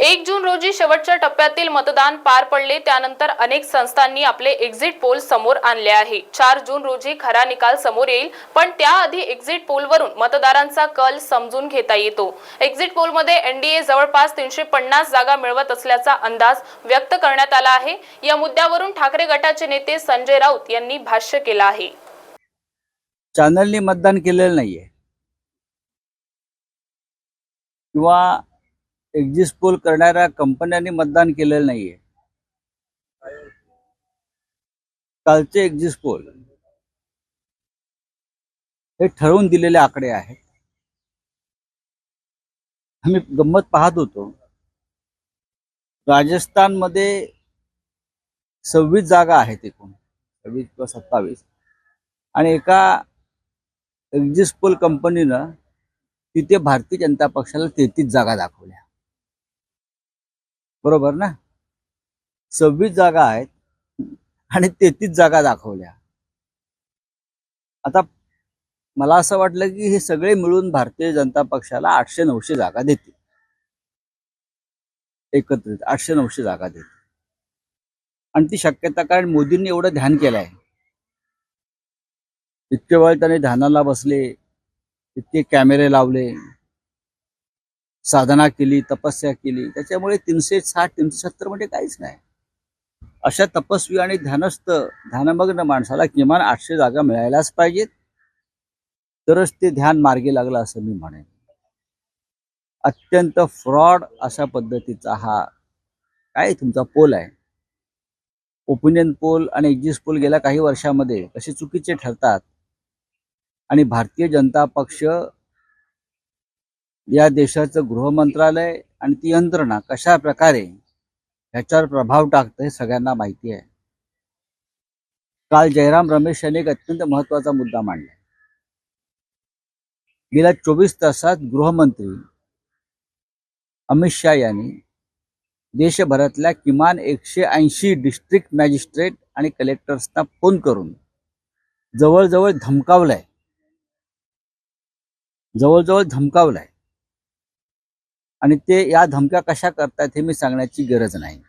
एक जून रोजी शेवटच्या टप्प्यातील मतदान पार पडले. त्यानंतर अनेक संस्थांनी आपले एक्झिट पोल समोर आणले आहे. चार जून रोजी खरा निकाल समोर येईल पण त्याआधी एक्झिट पोलवरून मतदारांचा कल समजून घेता येतो. एक्झिट पोलमध्ये एनडीए जवळपास तीनशे पन्नास जागा मिळवत असल्याचा अंदाज व्यक्त करण्यात आला आहे. या मुद्द्यावरून ठाकरे गटाचे नेते संजय राऊत यांनी भाष्य केलं आहे. चॅनलनी मतदान केलेलं नाहीये. किंवा एक्झिस्ट पोल करणाऱ्या कंपन्यांनी मतदान केलेलं नाहीये. कालचे एक्झिस्ट पोल हे ठरवून दिलेले आकडे आहेत. आम्ही गंमत पाहत होतो. राजस्थानमध्ये सव्वीस जागा आहेत एकूण. सव्वीस किंवा सत्तावीस. आणि एका एक्झिस्ट पोल कंपनीनं तिथे भारतीय जनता पक्षाला तेहतीस जागा दाखवल्या. बरोबर ना? सव्वीस जागा आहेत आणि तेहतीस जागा दाखवल्या. आता मला असं वाटलं की हे सगळे मिळून भारतीय जनता पक्षाला आठशे नऊशे जागा देतील. एकत्रित आठशे नऊशे जागा देतील. आणि ती शक्यता कारण मोदींनी एवढं ध्यान केलं आहे. इतके वेळ त्याने ध्यानाला बसले इतके कॅमेरे लावले साधना केली तपस्या केली. त्याच्यामुळे तीनशे साठ तीनशे सत्तर म्हणजे काहीच नाही. अशा तपस्वी आणि ध्यानस्थ ध्यानमग्न माणसाला किमान आठशे जागा मिळायलाच पाहिजेत. तरच ते ध्यान मार्गी लागलं असं मी म्हणेन. अत्यंत फ्रॉड अशा पद्धतीचा हा काय तुमचा पोल आहे? ओपिनियन पोल आणि एक्झिस्ट पोल गेल्या काही वर्षामध्ये कसे चुकीचे ठरतात? आणि भारतीय जनता पक्ष या देशाचं गृहमंत्रालय आणि ती यंत्रणा कशा प्रकारे ह्याच्यावर प्रभाव टाकतं हे सगळ्यांना माहिती आहे. काल जयराम रमेश यांनी एक अत्यंत महत्त्वाचा मुद्दा मांडला. गेल्या चोवीस तासात गृहमंत्री अमित शाह यांनी देशभरातल्या किमान एकशे ऐंशी डिस्ट्रिक्ट मॅजिस्ट्रेट आणि कलेक्टर्सना फोन करून जवळजवळ धमकावलंय. जवळजवळ धमकावलंय. आणि ते या धमक्या कशा करतात हे मी सांगण्याची गरज नाही.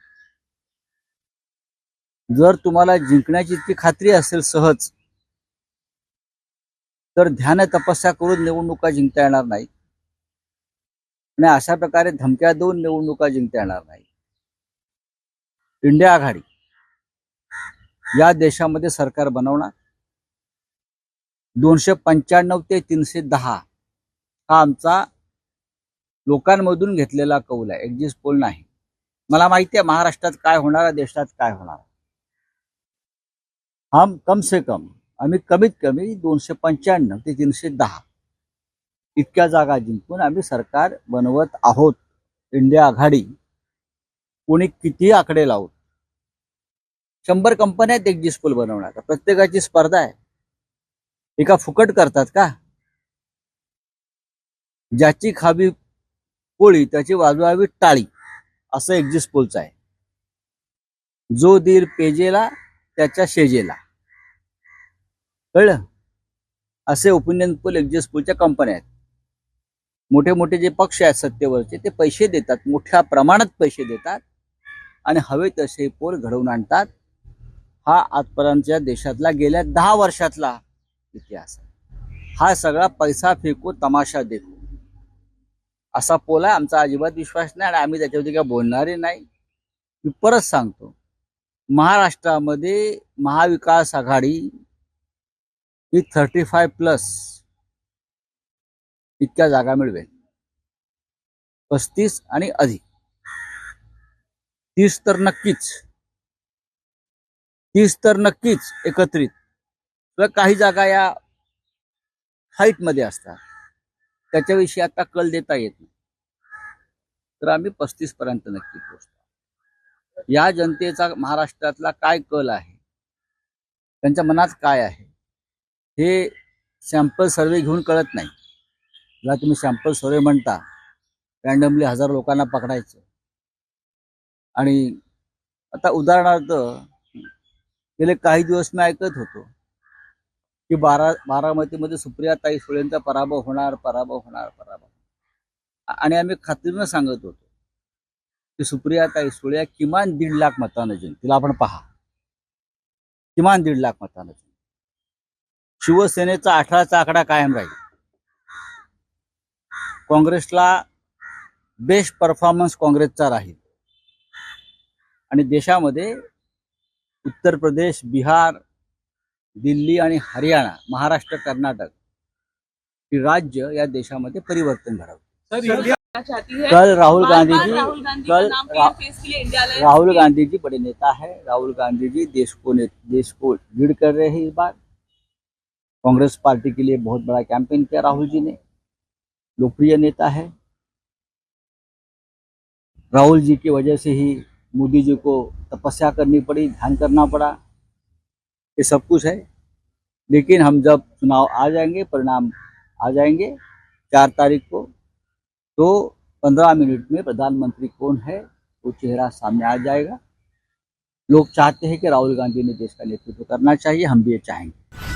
जर तुम्हाला जिंकण्याची इतकी खात्री असेल सहज तर ध्यान तपस्या करून निवडणुका जिंकता येणार नाही. आणि अशा प्रकारे धमक्या देऊन निवडणुका जिंकता येणार नाही. इंडिया आघाडी. या देशामध्ये सरकार बनवणार. दोनशे पंच्याण्णव ते तीनशे दहा हा आमचा लोकांमधून घेतलेला कौल आहे. एक्झिस्ट पोल नाही. मला माहिती आहे महाराष्ट्रात काय होणार आहे देशात काय होणार हम कम से कम आम्ही कमीत कमी दोनशे पंच्याण्णव ते तीनशे दहा इतक्या जागा जिंकून आम्ही सरकार बनवत आहोत. इंडिया आघाडी कोणी किती आकडे लावून शंभर कंपन्या आहेत एक्झिस्ट पोल बनवणार प्रत्येकाची स्पर्धा आहे. एका फुकट करतात का? ज्याची खावी पोळी त्याची वाजवावी टाळी. असं एक्झिस्ट पोलचं आहे. जो दीर पेजेला त्याच्या शेजेला. कळलं? असे ओपिनियन पोल एक्झिस्ट पोलच्या कंपन्या आहेत. मोठे मोठे जे पक्ष आहेत सत्तेवरचे ते पैसे देतात मोठ्या प्रमाणात पैसे देतात आणि हवे तसे पोल घडवून आणतात. हा आजपर्यंतच्या देशातला गेल्या दहा वर्षातला इतिहास आहे. हा सगळा पैसा फेकू तमाशा देखू असा पोल आहे आमचा अजिबात विश्वास नाही आणि आम्ही त्याच्यावरती काय बोलणारे नाही. मी परत सांगतो महाराष्ट्रामध्ये महाविकास आघाडी ही थर्टी फाय प्लस इतक्या जागा मिळवेल. पस्तीस आणि अधिक. तीस तर नक्कीच. तीस तर नक्कीच एकत्रित. किंवा काही जागा या हाईटमध्ये असतात. त्याच्याविषयी आता कल देता येत नाही. तर आम्ही पस्तीस पर्यंत नक्की पोहोचतो. या जनतेचा महाराष्ट्रातला काय कल आहे? त्यांच्या मनात काय आहे? हे सॅम्पल सर्वे घेऊन कळत नाही. ज्याला तुम्ही सॅम्पल सर्वे म्हणता रॅन्डमली हजार लोकांना पकडायचं. आणि आता उदाहरणार्थ गेले काही दिवस मी ऐकत होतो. की बारा बारामतीमध्ये सुप्रियाताई सुळेंचा पराभव होणार पराभव होणार पराभव आणि आम्ही खात्रीनं सांगत होतो की सुप्रियाताई सुळे किमान दीड लाख मतानं जिंक तिला आपण पहा. किमान दीड लाख मतानं जिंक शिवसेनेचा अठराचा आकडा कायम राहील. काँग्रेसला बेस्ट परफॉर्मन्स काँग्रेसचा राहील. आणि देशामध्ये उत्तर प्रदेश बिहार दिल्ली आणि हरियाणा महाराष्ट्र कर्नाटक ही राज्य या देशामध्ये परिवर्तन है कल राहुल गांधी जी कल का नाम रा- फेस के लिए इंडिया alliance राहुल गांधी जी बड़े नेता है। राहुल गांधी जी देश को ने, देश को लीड कर रहे हैं इस बार। कांग्रेस पार्टी के लिए बहुत बड़ा कैंपेन किया राहुल जी ने। लोकप्रिय नेता है। राहुल जी की वजह से ही मोदी जी को तपस्या करनी पड़ी ध्यान करना पड़ा। ये सब कुछ है। लेकिन हम जब चुनाव आ जाएँगे, परिणाम आ जाएँगे चार तारीख को तो पंद्रह मिनट में प्रधानमंत्री कौन है, वो चेहरा सामने आ जाएगा। लोग चाहते हैं कि राहुल गांधी ने देश का नेतृत्व करना चाहिए, हम भी ये चाहेंगे।